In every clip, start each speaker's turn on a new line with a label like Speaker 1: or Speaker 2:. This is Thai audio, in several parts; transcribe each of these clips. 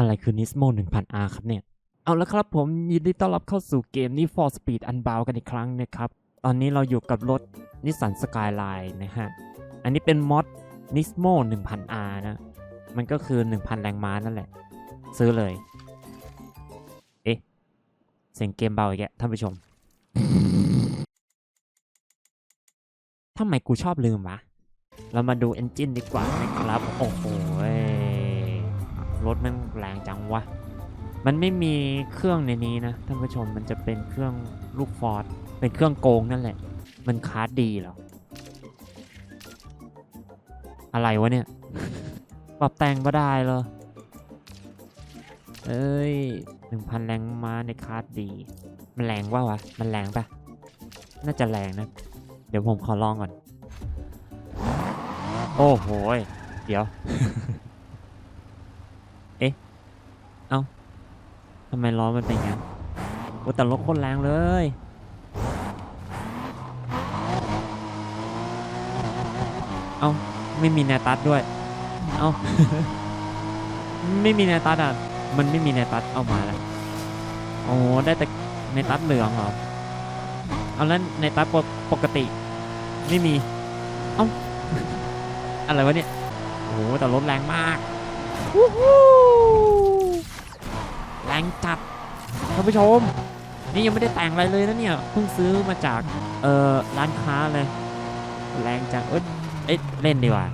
Speaker 1: อะไรคือ Nismo 1000R ครับเนี่ย เอาละครับผมยินดีต้อนรับเข้าสู่เกมนี้ For Speed Unbound กันอีกครั้งนะครับ ตอนนี้เราอยู่กับรถ Nissan Skyline นะฮะ อันนี้เป็นมอด Nismo 1000R นะ มันก็คือ 1,000 แรงม้านั่นแหละ ซื้อเลย เอ๊ะ เสียงเกมเบาอีกแล้ท่านผู้ชมทำไมกูชอบลืมวะ เรามาดูเอนจินดีกว่านะครับ โอ้โห รถมันแรงจังวะ มันไม่มีเครื่องในนี้นะท่านผู้ชมมันจะเป็นเครื่องลูกฟอร์ดเป็นเครื่องโกงนั่นแหละ มันคาร์ดดีเหรอ อะไรวะเนี่ย ปรับแต่งก็ได้เหรอ เอ้ยหนึ่งพันแรงมาในคาร์ดดี มันแรงว่าวะ มันแรงปะน่าจะแรงนะ เดี๋ยวผมขอลองก่อน โอ้โห เดี๋ยว เอ๊ะ เอ้าทำไมล้อมันเป็นอย่างนั้นโอ้แต่รถโคตรแรงเลย เอ้า ไม่มีแนตัดด้วย เอ้า ไม่มีแนตัดอะ มันไม่มีแนตัดเอามาแล้วโอ้ได้แต่ในตัดเหลืองเหรอ เอาแล้วในตัดปกปกติ ไม่มี เอ้า อะไรวะเนี่ย โอ้แต่รถแรงมากวู้านผู้ชม นี่ยังไม่ได้แต่งอะไรเลยนะเนี่ยเพิ่งซื้อมาจากเอ่อร้านค้าเลย แรงจังเอ้ยเอ้เล่นดีกว่า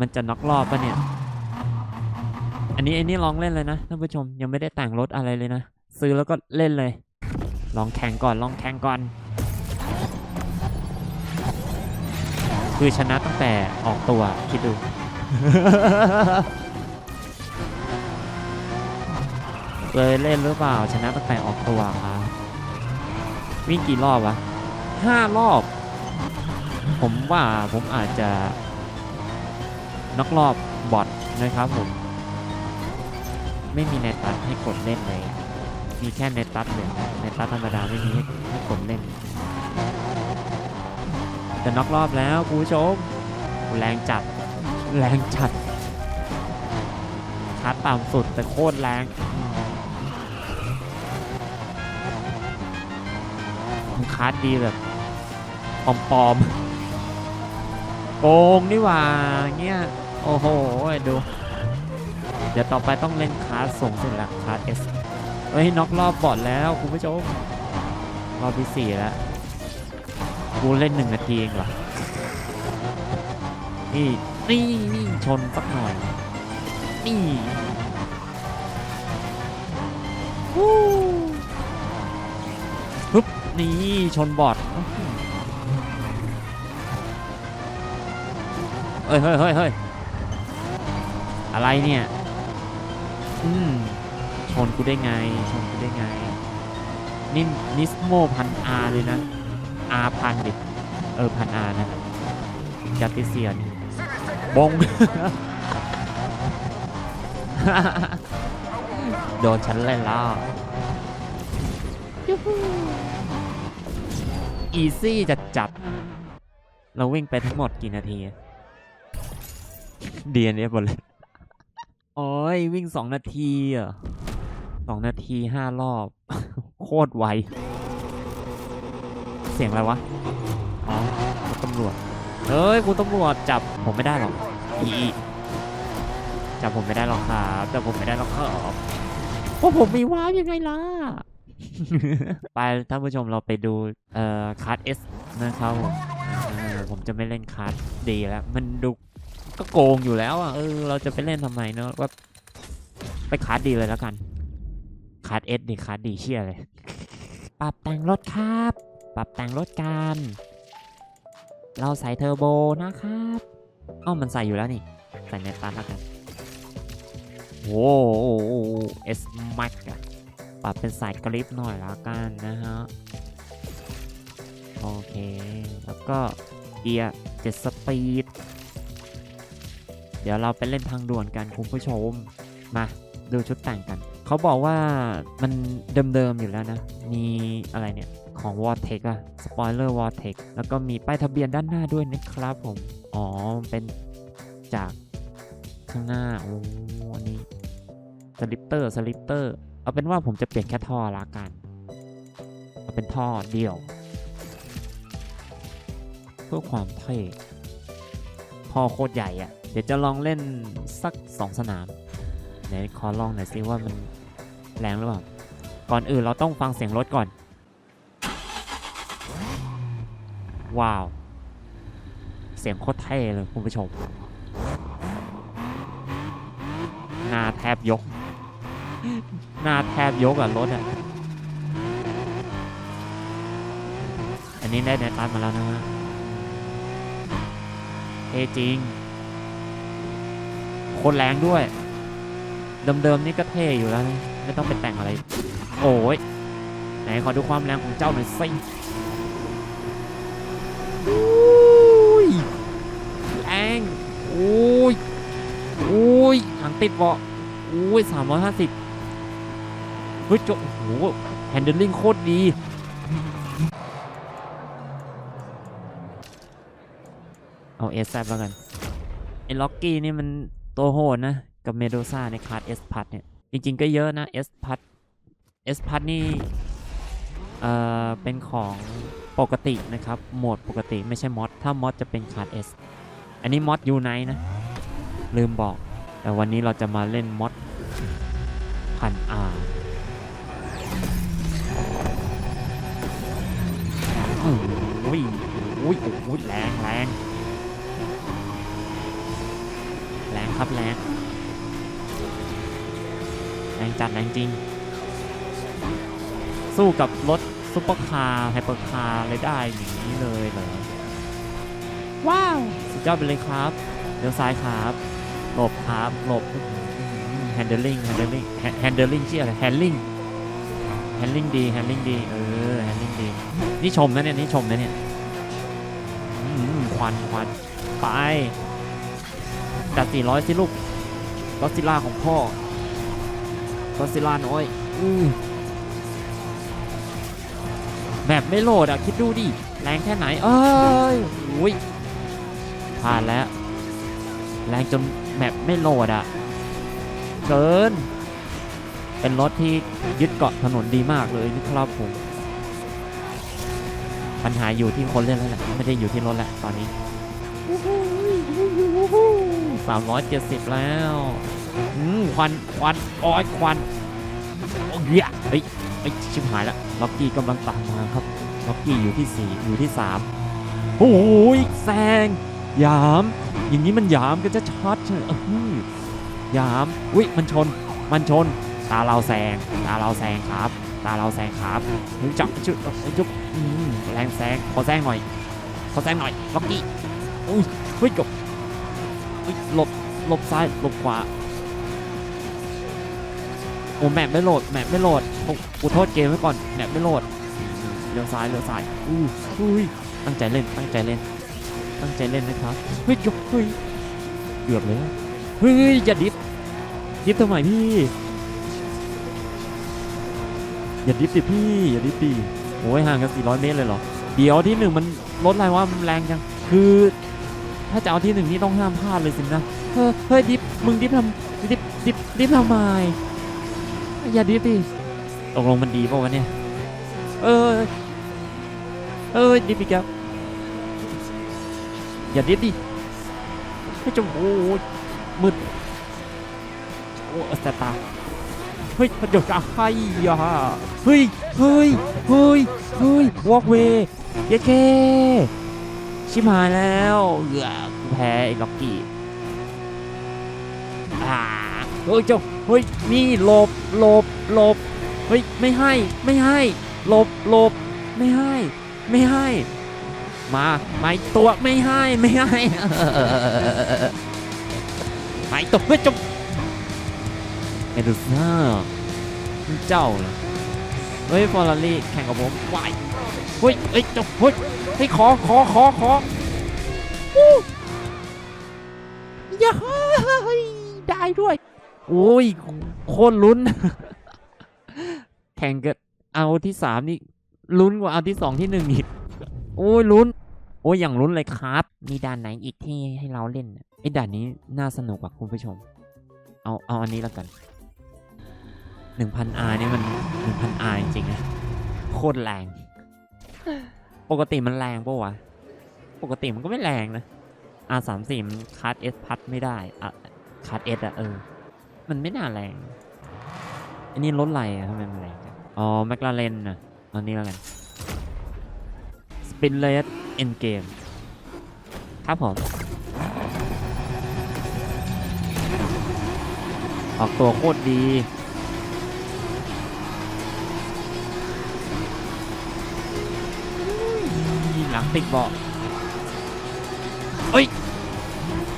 Speaker 1: มันจะน็อกรอบปะเนี่ย อันนี้อันนี้ลองเล่นเลยนะท่านผู้ชมยังไม่ได้แต่งรถอะไรเลยนะ ซื้อแล้วก็เล่นเลย ลองแข่งก่อนลองแข่งก่อน คือชนะตั้งแต่ออกตัวคิดดู เลยเล่นหรือเปล่า ชนะตั้งแต่ออกตัวครับวิ่งกี่รอบวะห้ารอบ ผมว่าผมอาจจะน็อกรอบบอทนะครับผม ไม่มีในตัดให้กดเล่นเลย มีแค่ในตัดเหลืองในตัดธรรมดาไม่มีให้ให้กดเล่นจะน็อกรอบแล้วคุณผู้ชมแรงจัด แรงจัดชาร์จต่ำสุดแต่โคตรแรง มันคาร์ดดีแบบปลอมๆโกงนี่หว่าเงี้ย โอ้โห ดู เดี๋ยวต่อไปต้องเล่นคาร์ดสูงเสุดละคาร์ดเอสเฮ้ยน็อกรอบบอดแล้วคุณผู้ชมรอบที่สี่แล้วกูเล่นหนึ่งนาทีเองเหรอ นี่นี่นี่ชนสักหน่อย นี่ฮู้ปึ๊บ นี่ชนบอดเฮ้ยเฮ้ยเฮ้ยเฮ้ยอะไรเนี่ยอืมชนกูได้ไง ชนกูได้ไง นี่นิสโมพันอาเลยนะอาพันดิเออพันอานะจัตติเซียนบง โดนฉันเล่นแล้ว อีซี่จัดจัด เราวิ่งไปทั้งหมดกี่นาทีเดียนเอฟหมดเลย โอ้ย วิ่งสองนาทีอะสองนาทีห้ารอบ โคตรไว เสียงอะไรวะ อ๋อรถตำรวจ เฮ้ย คุณตำรวจจับผมไม่ได้หรอกอีอีจับผมไม่ได้หรอกครับจับผมไม่ได้หรอกครับเพราะผมมีว้าวยังไงล่ะ ไปท่านผู้ชมเราไปดูเอ่อคาร์ดเอสนะครับผมผมจะไม่เล่นคาร์ดดีแล้ว มันดูก็โกงอยู่แล้วอะเออเราจะไปเล่นทำไมเนอะว่าไปคาร์ดดีเลยแล้วกันคาร์ดเอสนี่คาร์ดดีเชี่ยเลยปรับแต่งรถครับ ปรับแต่งรถกัน เราใส่เทอร์โบนะครับอ้ามันใส่อยู่แล้วนี่ ใส่ในตันแล้วกันโอ้โหเอสแม็กอะ ปรับเป็นสายกริปหน่อยล้วกันนะฮะ โอเค แล้วก็เกียร์เจ็ดสปีด เดี๋ยวเราไปเล่นทางด่วนกันคุณผู้ชม มาดูชุดแต่งกัน เขาบอกว่ามันเดิมๆอยู่แล้วนะ มีอะไรเนี่ย ของ w a r t e c อะ Spoiler w a r t e c แล้วก็มีป้ายทะเบียนด้านหน้าด้วยนะครับผม อ๋อ เป็นจากข้างหน้า โอ้อันนี้สลิปเตอร์สลิปเตอร์ เอาเป็นว่าผมจะเปลี่ยนแค่ท่อละกัน เอาเป็นท่อเดียว เพื่อความเท่ท่อโคตรใหญ่อะ่ะ เดี๋ยวจะลองเล่นสักสองสนามไหนขอลองหน่อยสิว่ามันแรงหรือเปล่า ก่อนอื่นเราต้องฟังเสียงรถก่อน ว้าว เสียงโคตรเท่เลยคุณผู้ชมหน้าแทบยก หน้าแทบยกอะรถอะอันนี้ได้ในตันมาแล้วนะฮะเทจริงคตรแรงด้วย เดิมๆนี่ก็เท่อยู่แล้วนะไม่ต้องไปแต่งอะไร โอ้ย ไหนขอดูความแรงของเจ้าหน่อยสิอุ้ยแรงโอ้ยโอ้ยหางติดเบาะโอ้ยสามร้อยห้าสิบ ฮ้ยโจโอ้โหแฮนเดิลลิ่งโคตรดีเอาเอสแซแล้วกันไอ้ล็อกกี้นี่มันตัวโหดนะกับเมโดซ่าในคลาสเอสพัทเนี่ย จริงๆก็เยอะนะเอสพัทเอสพัทนี่เอ่อเป็นของปกตินะครับ โหมดปกติไม่ใช่มอดถ้ามอดจะเป็นคลาสเอสอันนี้มอดยูไนนะ ลืมบอก แต่วันนี้เราจะมาเล่นมอดพันอา อ้ยโอ้ยโอ้ยแรงแรงแรงครับแรงแรงจัดแรงจริง สู้กับรถซุปเปอร์คาร์ไฮเปอร์คาร์เลยได้อย่างนี้เลยเหรอว้าว สุดยอดไปเลยครับเลี้ยวซ้ายครับหลบครับหลบ handling handling handling ชื่ออะไร handling handling ดี handling ดีเออ handling ดี นี่ชมนะเนี่ย นี่ชมนะเนี่ยอืมควันควันไปจัด400สิลูกก็ซิล่าของพ่อก็ซิล่าน้อยอือแบบไม่โหลดอะ คิดดูดิ แรงแค่ไหน เอ้ยโอ้ยผ่านแล้ว แรงจนแมปไม่โหลดอะ เกิน เป็นรถที่ยึดเกาะถนนดีมากเลยนะครับผม ปัญหาอยู่ที่คนเล่นแล้วแหละไม่ได้อยู่ที่รถแหละตอนนี้สามร้อยเจ็ดสิบแล้วอืมควันควันโอ้ยควันโอ้ยเฮ้ยเฮ้ยชิบหายแล้วล็อกกี้กำลังตามมาครับล็อกกี้อยู่ที่สี่อยู่ที่สามโอ้ยแซงยาม อย่างนี้มันยามกันจะชัดเชยอื้อหือหยามอุ้ยมันชน มันชน ตาเราแซงตาเราแซงครับ ตาเราแซงครับมึงจับจุดจุด งแซงขอแซงหน่อยขอแซงหน่อยล็อกกี้อุ้ยเฮ้ยจบเฮ้ยหลบหลบซ้ายหลบขวาโอ้แมปไม่โหลดแมปไม่โหลดโอ้กูโทษเกมไว้ก่อนแมปไม่โหลดเลี้ยวซ้ายเลี้ยวซ้ายอู้อุ้ยตั้งใจเล่นตั้งใจเล่น ตั้งใจเล่นนะครับเฮ้ยยกเฮ้ยเกือบเลยเฮ้ยอย่าดิฟดิฟทำไมพี่อย่าดิฟดิพี่อย่าดิฟดิ โอ้ยห่างกัน400 เมตรเลยเหรอ เดี๋ยวที่หนึ่งมันรถอะไรวะมันแรงจัง คือ ถ้าจะเอาที่หนึ่งนี่ต้องห้ามพลาดเลยสินะเฮ้ยเฮ้ยดิฟมึงดิฟทำดิฟดิฟดิฟทำไมอย่าดิฟดิตกลงมันดีป่าวะเนี่ย เออ เออดิฟอีกแล้วอย่าดิฟดิให้จะโอ้ยมืดโอ้แสบตาเฮ้ยเดี๋ยวจะให้อะเฮ้ยเฮ้ยเฮ้ยเฮ้ยวอล์กเวย์เย้เคชิบหายแล้วเอือกูแพ้ไอ้ล็อกกี้อ่าเฮ้ยเจ้าเฮ้ยนี่หลบหลบหลบเฮ้ยไม่ให้ไม่ให้หลบหลบไม่ให้ ไม่ให้ มาไม่ตัวไม่ให้ไม่ให้ไม่ตัวเฮ้ยเจ้า เอดูซ่าเจ้าเลยเฮ้ยฟอร์รารี่แข่งกับผมวายเฮ้ยเฮ้ยเจ้าเฮ้ยให้ขอขอขอขออู้อย่าเฮ้ยได้ด้วย โอ้ยโคตรลุ้น แข่งกันเอาที่สามนี่ลุ้นกว่าเอาที่สองที่หนึ่งอีกโอ้ยลุ้น โอ้ยอย่างลุ้นเลยครับ มีด่านไหนอีกที่ให้เราเล่นน่ะไอ้ด่านนี้น่าสนุกอะคุณผู้ชม เอาเอาอันนี้แล้วกัน 1,000 R นี่มัน 1,000 R จริงๆนะโคตรแรง ปกติมันแรงปะวะ ปกติมันก็ไม่แรงนะ R 3 4มันคาร์ด S พัดไม่ได้อะคาร์ด S อะเออ มันไม่น่าแรง อันนี้รถอะไรอะทำไมมันแรงจังอ๋อแมคลาเรนนะเอานี้แล้วกันสปินเลสเอ็นเกมครับผมออกตัวโคตรดี ลังติดเบาะเอ้ย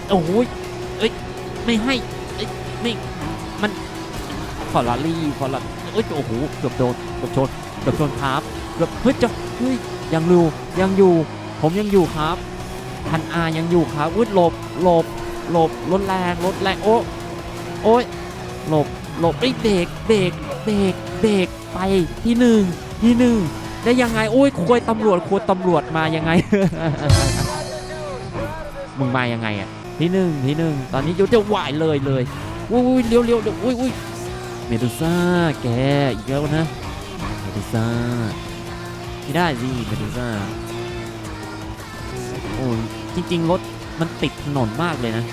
Speaker 1: โอ้โหยเอ้ย ไม่ให้ เอ้ย ไม่ มันฟอร์รารี่ฟอร์ราเอ้ย โอ้โห เกือบโดน เกือบชน เกือบชนครับ เกือบ เฮ้ยจะเฮ้ย ยังอยู่ ยังอยู่ ผมยังอยู่ครับพันอายังอยู่ครับอุ้ยหลบ หลบ หลบรถแรงรถแรง โอ้โอ้ย หลบ หลบไอ้เบรก เบรก เบรก เบรก ไปที่หนึ่งที่หนึ่ง ได้ยังไงโอ้ยควยตำรวจควยตำรวจมายังไง มึงมายังไงอะที่หนึ่งที่หนึ่งตอนนี้ยุจะไหวเลยเลยอุ้ยอุ้ยเลี้ยวเลี้ยวเดี๋ยวอุ้ยอุ้ยเมดูซ่าแกอีกแล้วนะเมดูซ่าไม่ได้สิเมดูซ่าโอ้ยจริง ๆ รถมันติดถนนมากเลยนะ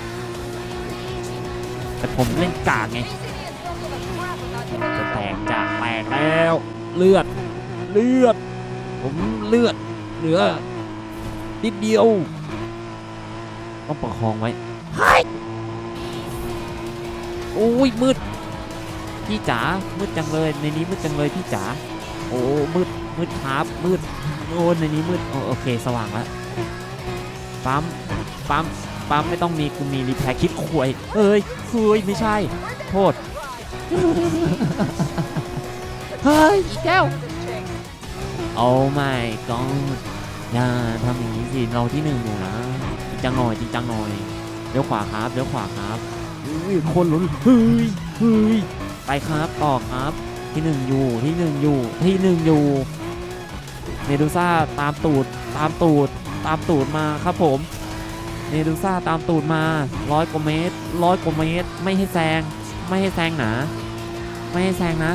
Speaker 1: แต่ผมเล่นกากไงจะแตกจากแตกแล้ว เลือด เลือด ผมเลือดเหลือนิดเดียว ต้องประคองไว้โอ้ยมืด พี่จ๋า มืดจังเลย ในนี้มืดจังเลยพี่จ๋า โอ้ มืด มืดครับ มืด โอ้ในนี้มืด โอโอเค สว่างแล้ว ปั๊ม ปั๊ม ปั๊มไม่ต้องมี กูมีรีแพคคิดควยเอ้ยควยไม่ใช่ โทษ เฮ้ย อีกแก้ว โอ้ไม่ก็อย่าทำอย่างนี้สิเราที่หนึ่งอยู่นะจริงจังหน่อยจริงจังหน่อยเลี้ยวขวาครับเลี้ยวขวาครับอุ้ยคนลุ้นเฮ้ยเฮ้ยไปครับต่อครับ ที่หนึ่งอยู่ที่หนึ่งอยู่ที่หนึ่งอยู่เมดูซ่าตามตูดตามตูดตามตูดมาครับผมเมดูซ่าตามตูดมาร้อยกว่าเมตรร้อยกว่าเมตร ไม่ให้แซง ไม่ให้แซงหนา ไม่ให้แซงนะ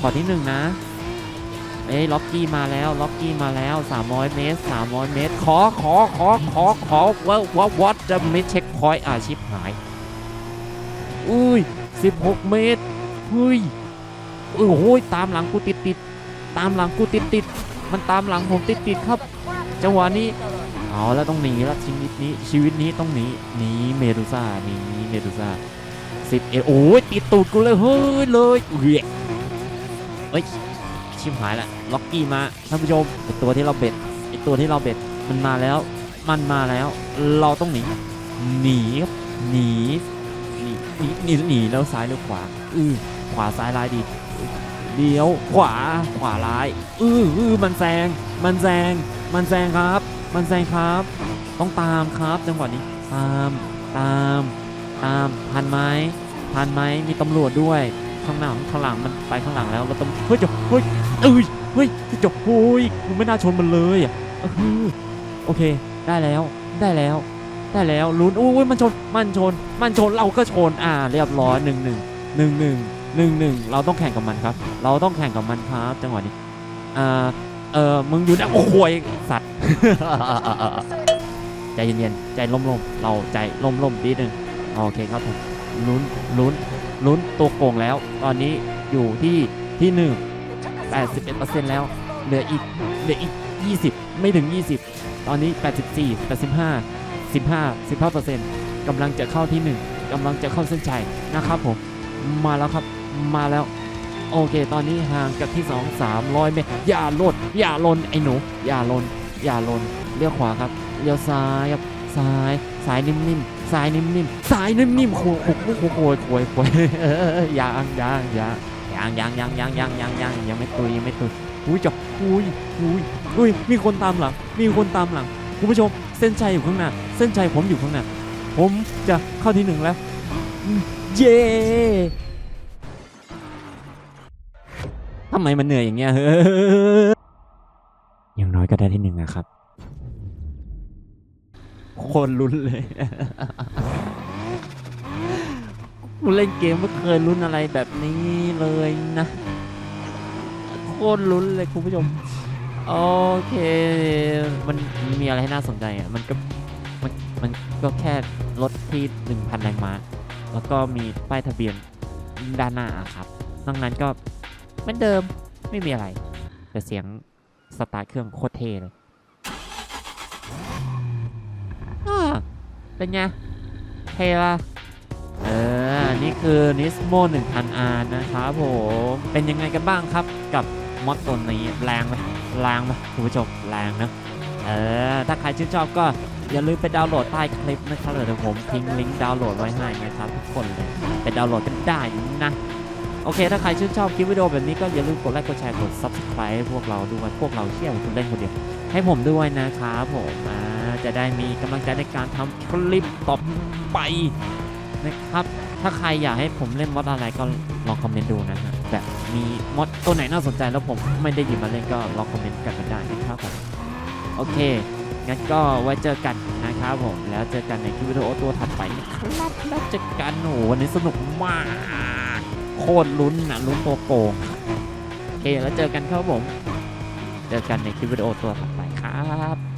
Speaker 1: ขอที่หนึ่งนะเอ้ยล็อกกี้มาแล้วล็อกกี้มาแล้ว 300 เมตร 300 เมตร ขอขอขอขอขอว่าว่าวัดจะไม่เช็คพอยต์อาชิปหาย อุ้ย 16 เมตรเฮ้ยโอ้โหตามหลังกูติดติดตามหลังกูติดติดมันตามหลังผมติดติดครับ จังหวะนี้เอาแล้วต้องหนีแล้วชีวิตนี้ชีวิตนี้ต้องหนีหนีเมดูซ่าหนีเมดูซ่าสิบเอ็ดโอ้ยติดตูดกูเลยเฮ้ยเลยเฮ้ยเฮ้ย ชิมหายละล็อกกี้มาท่านผู้ชมไอตัวที่เราเบ็ดไอตัวที่เราเบ็ดมันมาแล้ว มันมาแล้ว เราต้องหนีหนีครับหนีหนีหนีหนีหนีแล้วซ้ายหรือขวา อือขวาซ้ายร้ายดีเลี้ยวขวาขวาร้ายอืออือมันแซงมันแซงมันแซงครับ มันแซงครับ ต้องตามครับจังหวะนี้ตามตามตามทันไหมทันไหมมีตำรวจด้วยข้างหน้าข้างหลังมันไปข้างหลังแล้วเราต้องเฮ้ยจะเฮ้ย เอ้ยเฮ้ยจะโอ้ยกูไม่น่าชนมันเลยอะโอเค ได้แล้วได้แล้วได้แล้วลุ้นโอ้ยมันชนมันชน มันชนเราก็ชนอ่า เรียบร้อยหนึ่งหนึ่งหนึ่งหนึ่งหนึ่งหนึ่งเราต้องแข่งกับมันครับ เราต้องแข่งกับมันครับจังหวะนี้อ่าเออมึงอยู่นะโอ้โหยสัตว์ใจเย็นๆใจล่มๆเราใจล่มๆนิดนึงโอเคครับผมลุ้นลุ้นลุ้นตัวโกงแล้ว ตอนนี้อยู่ที่ที่หนึ่ง 81%แล้ว เหลืออีกเหลืออีก 20 ไม่ถึง 20 ตอนนี้ 84 85 15 15%กำลังจะเข้าที่ 1กำลังจะเข้าเส้นชัยนะครับผม มาแล้วครับ มาแล้ว โอเค ตอนนี้ห่างจากที่ 2 300 เมตร อย่าลด อย่าลนไอ้หนู อย่าลน อย่าลน เลี้ยวขวาครับ เลี้ยวซ้ายครับ ซ้ายซ้ายนิ่มๆซ้ายนิ่มๆซ้ายนิ่มๆโคโคโคโคโคยโคยเออยางยางยาง ยางยางยางยางยางยางยางยังไม่ตุยยังไม่ตุยอุ้ยจบอุ้ยอุ้ยอุ้ยมีคนตามหลัง มีคนตามหลังคุณผู้ชมเส้นชัยอยู่ข้างหน้า เส้นชัยผมอยู่ข้างหน้า ผมจะเข้าที่หนึ่งแล้ว เย้ทำไมมันเหนื่อยอย่างเงี้ยเฮ้ยอย่างน้อยก็ได้ที่หนึ่งอะครับ คนลุ้นเลย กูเล่นเกมไม่เคยลุ้นอะไรแบบนี้เลยนะโคตรลุ้นเลยคุณผู้ชม โอเค มันมีอะไรให้น่าสนใจอะ มันก็มันมันก็แค่รถที่ 1,000 แรงม้า แล้วก็มีป้ายทะเบียนด้านหน้าอะครับนอกนั้นก็เหมือนเดิมไม่มีอะไร แต่เสียงสตาร์ทเครื่องโคตรเท่เลยเป็นไงเท่ปะเออ นี่คือ Nismo 1000R นะครับผม เป็นยังไงกันบ้างครับกับมอดตัวนี้แรงไหมแรงไหมคุณผู้ชมแรงนะเออถ้าใครชื่นชอบก็อย่าลืมไปดาวน์โหลดใต้คลิปนะครับเดี๋ยวผมทิ้งลิงก์ดาวน์โหลดไว้ให้นะครับทุกคนเลยไปดาวน์โหลดกันได้นะโอเค ถ้าใครชื่นชอบคลิปวิดีโอแบบนี้ก็อย่าลืมกดไลค์ กดแชร์ กด subscribe พวกเราด้วย พวกเราเชี่ยวคุณเล่นคนเดียว ให้ผมด้วยนะครับผมจะได้มีกำลังใจในการทำคลิปต่อไปนะครับ ถ้าใครอยากให้ผมเล่นมอดอะไรก็ลองคอมเมนต์ดูนะฮะแบบมีมอดตัวไหนน่าสนใจแล้วผมไม่ได้หยิบมาเล่นก็ลองคอมเมนต์กันมาได้นะครับผมโอเคงั้นก็ไว้เจอกันนะครับผม แล้วเจอกันในคลิปวิดีโอตัวถัดไปนะครับแล้วเจอกันโอ้โหวันนี้สนุกมาก โคตรลุ้นนะลุ้นตัวโกงโอเคแล้วเจอกันครับผม เจอกันในคลิปวิดีโอตัวถัดไปครับ